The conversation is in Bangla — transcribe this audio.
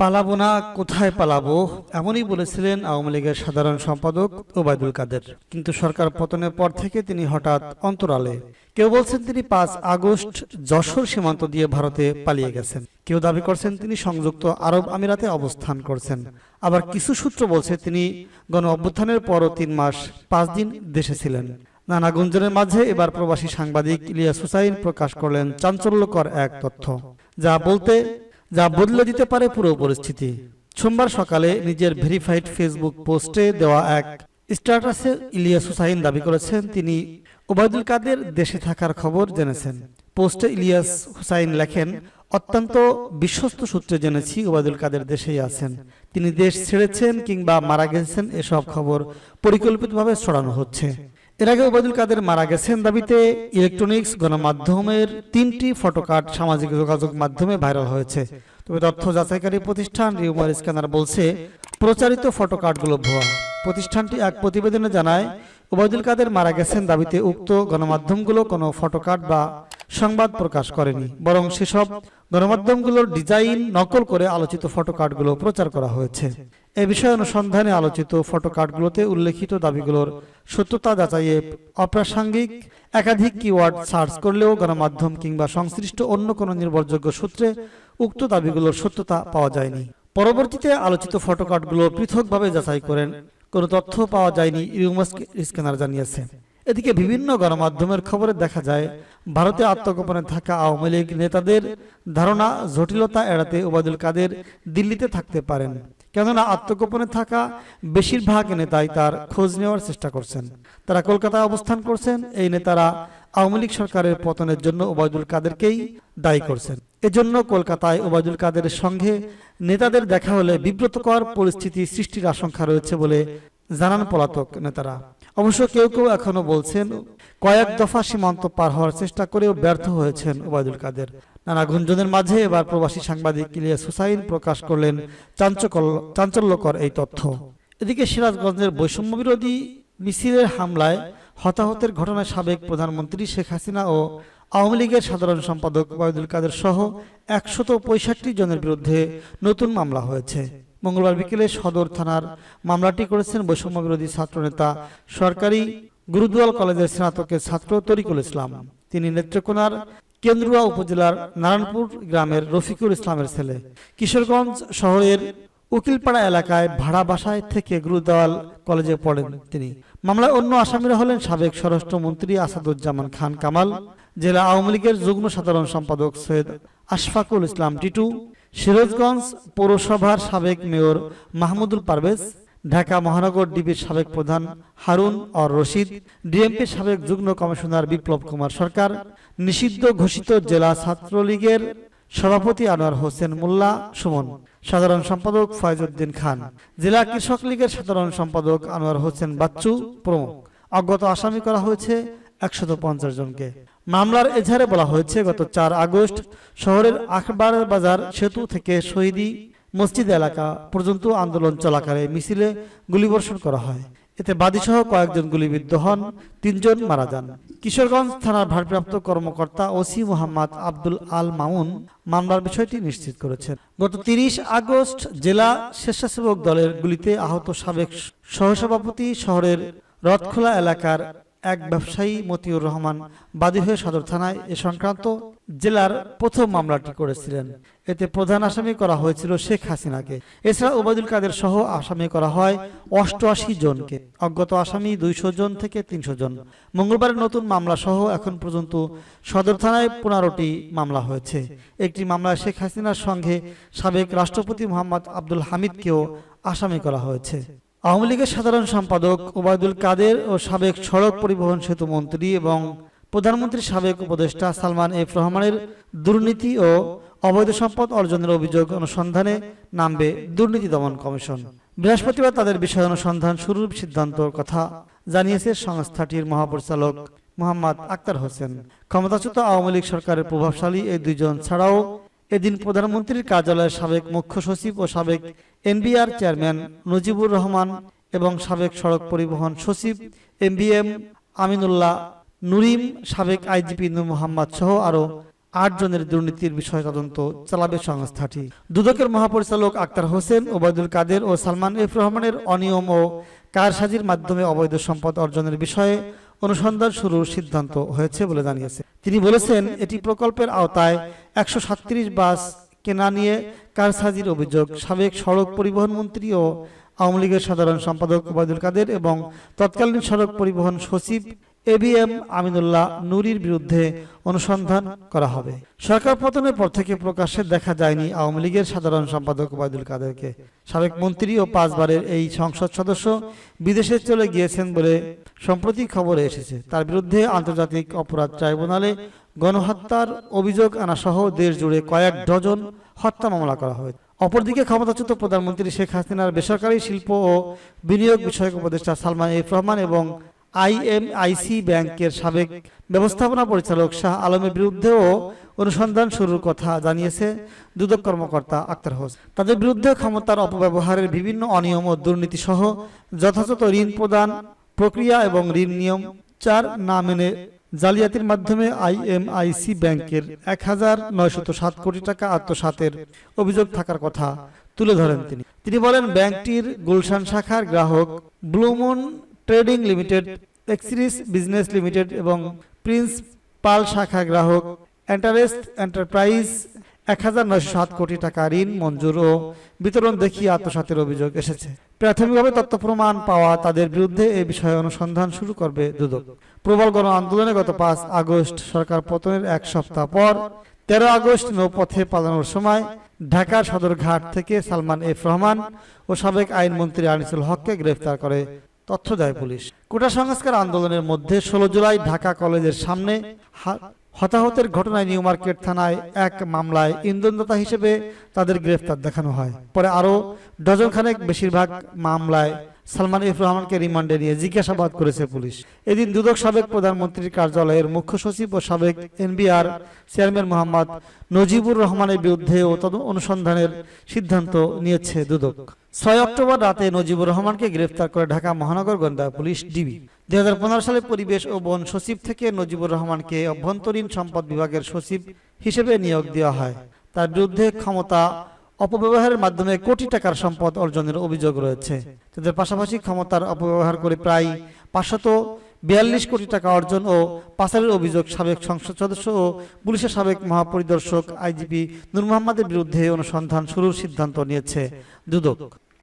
পালাবো না, কোথায় পালাবো? এমনই বলেছিলেন আওয়ামী লীগের সাধারণ সম্পাদক ওবায়দুল কাদের। কিন্তু সরকার পতনের পর থেকে তিনি হঠাৎ অন্তরালে। কেউ বলছেন তিনি পাঁচ আগস্ট যশোর সীমান্ত দিয়ে ভারতে পালিয়ে গেছেন। কেউ দাবি করছেন তিনি সংযুক্ত আরব আমিরাতে অবস্থান করছেন। আবার কিছু সূত্র বলছে তিনি গণ অভ্যুত্থানের পরও তিন মাস পাঁচ দিন দেশে ছিলেন। নানা গুঞ্জনের মাঝে এবার প্রবাসী সাংবাদিক ইলিয়াস হুসাইন প্রকাশ করলেন চাঞ্চল্যকর এক তথ্য। যা বলতে যা বদলে দিতে পারে পুরো পরিস্থিতি। সোমবার সকালে নিজের ভেরিফাইড ফেসবুক পোস্টে দেওয়া এক স্ট্যাটাসে ইলিয়াস হুসাইন দাবি করেছেন, তিনি ওবায়দুল কাদের দেশে থাকার খবর জেনেছেন। পোস্টে ইলিয়াস হুসাইন লেখেন, অত্যন্ত বিশ্বস্ত সূত্রে জেনেছি ওবায়দুল কাদের দেশেই আছেন। তিনি দেশ ছেড়েছেন কিংবা মারা গেছেন, এসব খবর পরিকল্পিতভাবে ছড়ানো হচ্ছে। এর আগে ওবায়দুল কাদের মারা গেছেন দাবিতে ইলেকট্রনিক্স গণমাধ্যমের তিনটি ফটোকার্ড সামাজিক যোগাযোগ মাধ্যমে ভাইরাল হয়েছে। তবে তথ্য যাচাইকারী প্রতিষ্ঠান রিউমার স্ক্যানার বলছে, প্রচারিত ফটোকার্ডগুলো ভুয়া। প্রতিষ্ঠানটি এক প্রতিবেদনে জানায়, ওবায়দুল কাদের মারা গেছেন দাবিতে উক্ত গণমাধ্যমগুলো কোনো ফটোকার্ড বা সংবাদ প্রকাশ করেনি। বরং সেসব গণমাধ্যমগুলোর ডিজাইন নকল করে আলোচিত ফটোকার্ডগুলো প্রচার করা হয়েছে। এ বিষয়ে অনুসন্ধানে আলোচিত ফটোকার্ডগুলোতে উল্লেখিত দাবিগুলোর সত্যতা যাচাইয়ে অপ্রাসঙ্গিক একাধিক কিওয়ার্ড সার্চ করলেও গণমাধ্যম কিংবা সংশ্লিষ্ট অন্য কোনো নির্ভরযোগ্য সূত্রে উক্ত দাবিগুলোর সত্যতা পাওয়া যায়নি। পরবর্তীতে আলোচিত ফটোকার্ডগুলো পৃথকভাবে যাচাই করেন। কোনো তথ্য পাওয়া যায়নি ইউমাস স্ক্যানার জানিয়েছে। এদিকে বিভিন্ন গণমাধ্যমের খবরে দেখা যায় ভারতে আত্মগোপনে থাকা আওয়ামী লীগ নেতাদের ধারণা জটিলতা এড়াতে ওবায়দুল কাদের দিল্লিতে থাকতে পারেন। কেননা আত্মগোপনে থাকা বেশিরভাগ নেতাই তার খোঁজ নেওয়ার চেষ্টা করছেন। তারা কলকাতায় অবস্থান করছেন, এই নেতারা আওয়ামী লীগ সরকারের পতনের জন্য ওবায়দুল কাদেরকেই দায়ী করছেন। এজন্য কলকাতায় ওবায়দুল কাদের সঙ্গে নেতাদের দেখা হলে বিব্রতকর পরিস্থিতি সৃষ্টির আশঙ্কা রয়েছে বলে জানান পলাতক নেতারা। অবশ্য কেউ কেউ এখনও বলছেন কয়েক দফা সীমান্ত পার হওয়ার চেষ্টা করেও ব্যর্থ হয়েছেন ওবায়দুল কাদের। নানা গুঞ্জনের মাঝে এবার প্রবাসী সাংবাদিক ইলিয়াস হুসাইন প্রকাশ করলেন চাঞ্চল্যকর এই তথ্য। এদিকে সিরাজগঞ্জের বৈষম্য বিরোধী মিছিলের হামলায় হতাহতের ঘটনায় সাবেক প্রধানমন্ত্রী শেখ হাসিনা ও আওয়ামী লীগের সাধারণ সম্পাদক ওবায়দুল কাদের সহ একশত পঁয়ষট্টি জনের বিরুদ্ধে নতুন মামলা হয়েছে। মঙ্গলবার বিকেলে সদর থানার মামলাটি করেছেন বৈষম্য বিরোধী ছাত্রনেতা সরকারি গুরুদুয়াল কলেজের স্নাতকের ছাত্র তরিকুল ইসলাম। তিনি নেত্রকোনার কেন্দ্রুয়া উপজেলার নারায়ণপুর গ্রামের রফিকুল ইসলামের ছেলে। কিশোরগঞ্জ শহরের উকিলপাড়া এলাকায় ভাড়া বাসায় থেকে গুরুদয়াল কলেজে পড়েন তিনি। মামলায় অন্য আসামিরা হলেন সাবেক স্বরাষ্ট্রমন্ত্রী আসাদুজ্জামান খান কামাল, জেলা আওয়ামী লীগের যুগ্ম সাধারণ সম্পাদক সৈয়দ আশফাকুল ইসলাম টিটু, সিরাজগঞ্জ পৌরসভার সাবেক মেয়র মাহমুদুল পারভেজ ঢাকা মহানগর ডিবির সাবেক প্রধান হারুন অর রশিদ, ডিএমপির সাবেক যুগ্ম কমিশনার বিপ্লব কুমার সরকার, নিষিদ্ধ ঘোষিত জেলা ছাত্রলীগের সভাপতি আনোয়ার হোসেন মোল্লা, সুমন। সাধারণ সম্পাদক ফয়জউদ্দিন খান। জেলা কৃষক লীগের সাধারণ সম্পাদক আনোয়ার হোসেন বাচ্চু প্রমুখ। অজ্ঞাত আসামি করা হয়েছে একশত পঞ্চাশ জনকে। মামলার এজাহারে বলা হয়েছে, গত চার আগস্ট শহরের আখবার বাজার সেতু থেকে শহীদি মসজিদ এলাকা পর্যন্ত আন্দোলন চলাকালে মিছিলে গুলিবর্ষণ করা হয়। এতে বাদীসহ কয়েকজন গুলিবিদ্ধ হন, তিনজন মারা যান। কিশোরগঞ্জ থানার ভারপ্রাপ্ত কর্মকর্তা ওসি মোহাম্মদ আব্দুল আল মামুন মামলার বিষয়টি নিশ্চিত করেছেন। গত তিরিশ আগস্ট জেলা স্বেচ্ছাসেবক দলের গুলিতে আহত সাবেক সহসভাপতি শহরের রথখোলা এলাকার এক ব্যবসায়ী মতিউর রহমান বাদী হয়ে সদর থানায় এ সংক্রান্ত জেলার প্রথম মামলাটি করেছিলেন। এতে প্রধান আসামি করা হয়েছিল শেখ হাসিনাকে। এছাড়া ওবায়দুল কাদের সহ আসামি করা হয় অষ্টআশি জনকে। অজ্ঞাত আসামি দুইশো জন থেকে তিনশো জন। মঙ্গলবারের নতুন মামলা সহ এখন পর্যন্ত সদর থানায় পনেরোটি মামলা হয়েছে। একটি মামলায় শেখ হাসিনার সঙ্গে সাবেক রাষ্ট্রপতি মোহাম্মদ আব্দুল হামিদকেও আসামি করা হয়েছে। আওয়ামী লীগের সাধারণ সম্পাদক ওবায়দুল কাদের ও সাবেক সড়ক পরিবহন সেতু মন্ত্রী এবং প্রধানমন্ত্রীর সাবেক উপদেষ্টা সালমান এফ রহমানের দুর্নীতি ও অবৈধ সম্পদ অর্জনের অভিযোগ অনুসন্ধানে নামবে দুর্নীতি দমন কমিশন। বৃহস্পতিবার তাদের বিষয় অনুসন্ধান শুরুর সিদ্ধান্তর কথা জানিয়েছে সংস্থাটির মহাপরিচালক মোহাম্মদ আক্তার হোসেন। ক্ষমতাচ্যুত আওয়ামী লীগ সরকারের প্রভাবশালী এই দুইজন ছাড়াও এদিন প্রধানমন্ত্রীর কার্যালয়ের সাবেক মুখ্য সচিব ও সাবেক এনবিআর চেয়ারম্যান নজিবুর রহমান এবং সাবেক সড়ক পরিবহন সচিব এমবিএম আমিনুল্লাহ নুরিম, সাবেক আইজিপি নূর মোহাম্মদ সহ আরও আট জনের দুর্নীতির বিষয়ে তদন্ত চালাবে সংস্থাটি। দুদকের মহাপরিচালক আক্তার হোসেন, ওবায়দুল কাদের ও সালমান এফ রহমানের অনিয়ম ও কারসাজির মাধ্যমে অবৈধ সম্পদ অর্জনের বিষয়ে অনুসন্ধান শুরুর সিদ্ধান্ত হয়েছে বলে জানিয়েছে। তিনি বলেছেন, এটি প্রকল্পের আওতায় একশো বাস কেনা নিয়ে কারসাজির অভিযোগ। সাবেক সড়ক পরিবহন মন্ত্রী ও আওয়ামী লীগের সাধারণ সম্পাদক ওবায়দুল কাদের এবং তৎকালীন সড়ক পরিবহন সচিব এবিএম আমিনুল্লাহ নুরির বিরুদ্ধে অনুসন্ধান করা হবে। সরকার পতনের পর থেকে প্রকাশ্যে দেখা যায়নি আওয়ামী লীগের সাধারণ সম্পাদক ওবায়দুল কাদেরকে। সাবেক মন্ত্রী ও পাঁচবারের এই সংসদ সদস্য বিদেশে চলে গিয়েছেন বলে সম্প্রতি খবরে এসেছে। তার বিরুদ্ধে আন্তর্জাতিক অপরাধ ট্রাইব্যুনালে গণহত্যার অভিযোগ আনা সহ দেশ জুড়ে কয়েক ডজন হত্যা মামলা করা হয়েছে অপরদিকে ক্ষমতাচ্যুত প্রধানমন্ত্রী শেখ হাসিনার বেসরকারি শিল্প ও বিনিয়োগ বিষয়ক উপদেষ্টা সালমান এফ রহমান এবং আইএমআইসি ব্যাংকের সাবেক ব্যবস্থাপনা পরিচালক শাহ আলমের বিরুদ্ধেও অনুসন্ধান শুরুর কথা জানিয়েছে দুদক কর্মকর্তা আক্তার হোস। তাদের বিরুদ্ধে ক্ষমতার অপব্যবহারের বিভিন্ন অনিয়ম ও দুর্নীতি সহ যথাযথ ঋণ প্রদান প্রক্রিয়া এবং ঋণ নিয়ম চার না মেনে জালিয়াতির মাধ্যমে আইএমআইসি ব্যাংকের এক হাজার নয়শত সাত কোটি টাকা আত্মসাতের অভিযোগ থাকার কথা তুলে ধরেন তিনি। তিনি বলেন, ব্যাংকটির গুলশান শাখার গ্রাহক ব্লুমুন ট্রেডিং লিমিটেড, এক্সিরিস বিজনেস লিমিটেড এবং প্রিন্স পাল শাখা গ্রাহক এন্টারেস্ট এন্টারপ্রাইজ এক হাজার নয়শো সাত কোটি টাকা ঋণ, মঞ্জুর ও বিতরণ দেখিয়ে আত্মসাতের অভিযোগ এসেছে। প্রাথমিকভাবে তথ্য প্রমাণ পাওয়া তাদের বিরুদ্ধে এ বিষয়ে অনুসন্ধান শুরু করবে দুদক। প্রবল গণ আন্দোলনে গত পাঁচ আগস্ট সরকার পতনের এক সপ্তাহ পর তেরো আগস্ট নৌপথে পালানোর সময় ঢাকার সদরঘাট থেকে সালমান এফ রহমান ও সাবেক আইনমন্ত্রী আনিসুল হককে গ্রেফতার করে তথ্য দেয় পুলিশ। কোটা সংস্কার আন্দোলনের মধ্যে ষোলো জুলাই ঢাকা কলেজের সামনে হতাহতের ঘটনায় নিউ মার্কেট থানায় এক মামলায় ইন্ধনদাতা হিসেবে তাদের গ্রেফতার দেখানো হয়। পরে আরও ডজনখানেক বেশিরভাগ মামলায় সালমান ইফ রহমানকে রিমান্ডে নিয়ে জিজ্ঞাসাবাদ করেছে পুলিশ। এদিন দুদক সাবেক প্রধানমন্ত্রীর কার্যালয়ের মুখ্য সচিব ও সাবেক এনবিআর চেয়ারম্যান মোহাম্মদ নজিবুর রহমানের বিরুদ্ধে ও অনুসন্ধানের সিদ্ধান্ত নিয়েছে দুদক। ছয় অক্টোবর রাতে নজিবুর রহমানকে গ্রেফতার করে ঢাকা মহানগর গোয়েন্দা পুলিশ ডিবি। দুই হাজার পনেরো সালে পরিবেশ ও বন সচিব থেকে নজিবুর রহমানকে অভ্যন্তরীণ সম্পদ বিভাগের সচিব হিসেবে নিয়োগ দেওয়া হয়। তার বিরুদ্ধে ক্ষমতা অপব্যবহারের মাধ্যমে কোটি টাকার সম্পদ অর্জনের অভিযোগ রয়েছে। তাদের পাশাপাশি ক্ষমতার অপব্যবহার করে প্রায় পাঁচশত বিয়াল্লিশ কোটি টাকা অর্জন ও পাচারের অভিযোগ সাবেক সংসদ সদস্য ও পুলিশের সাবেক মহাপরিদর্শক আইজিপি নুর মোহাম্মদের বিরুদ্ধে অনুসন্ধান শুরুর সিদ্ধান্ত নিয়েছে দুদক।